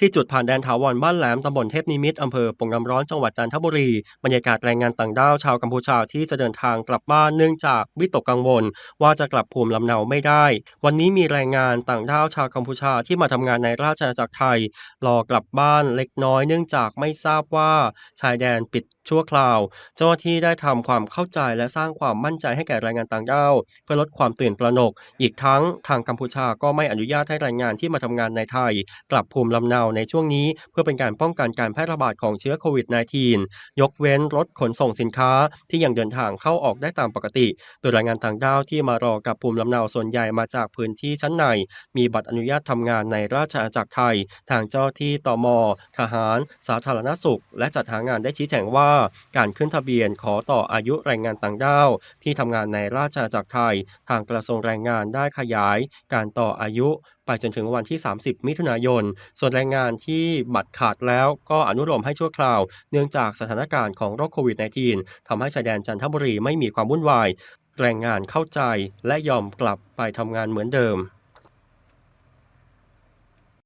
ที่จุดผ่านแดนถาวรบ้านแหลมตำบลเทพนิมิตอำเภอปงน้ำร้อนจังหวัดจันทบุรี บรรยากาศแรงงานต่างด้าวชาวกัมพูชาที่จะเดินทางกลับบ้านเนื่องจากวิตกกังวล ว่าจะกลับภูมิลำเนาไม่ได้ วันนี้มีแรงงานต่างด้าวชาวกัมพูชาที่มาทำงานในราชอาณาจักรไทย รอกลับบ้านเล็กน้อยเนื่องจากไม่ทราบว่าชายแดนปิดชั่วคราว เจ้าหน้าที่ได้ทำความเข้าใจและสร้างความมั่นใจให้แก่แรงงานต่างด้าวเพื่อลดความตื่นตระหนก อีกทั้งทางกัมพูชาก็ไม่อนุญาตให้แรงงานที่มาทำงานในไทย กลับภูมิลำเนาในช่วงนี้เพื่อเป็นการป้องกันการแพร่ระบาดของเชื้อโควิด -19 ยกเว้นรถขนส่งสินค้าที่ยังเดินทางเข้าออกได้ตามปกติ โดยแรงงานต่างด้าวที่มารอกับภูมิลำเนาส่วนใหญ่มาจากพื้นที่ชั้นใน มีบัตรอนุญาตทำงานในราชอาณาจักรไทย ทางเจ้าที่ตม ทหาร สาธารณสุข และจัดหางานได้ชี้แจงว่า การขึ้นทะเบียนขอต่ออายุแรงงานต่างด้าวที่ทำงานในราชอาณาจักรไทย ทางกระทรวงแรงงานได้ขยาย การต่ออายุ ไปจนถึงวันที่ 30 มิถุนายน ส่วนแรงงานานที่บัตรขาดแล้วก็อนุโลมให้ชั่วคราว เนื่องจากสถานการณ์ของโรคโควิด -19 ทำให้ชายแดนจันทบุรีไม่มีความวุ่นวาย แรงงานเข้าใจและยอมกลับไปทำงานเหมือนเดิม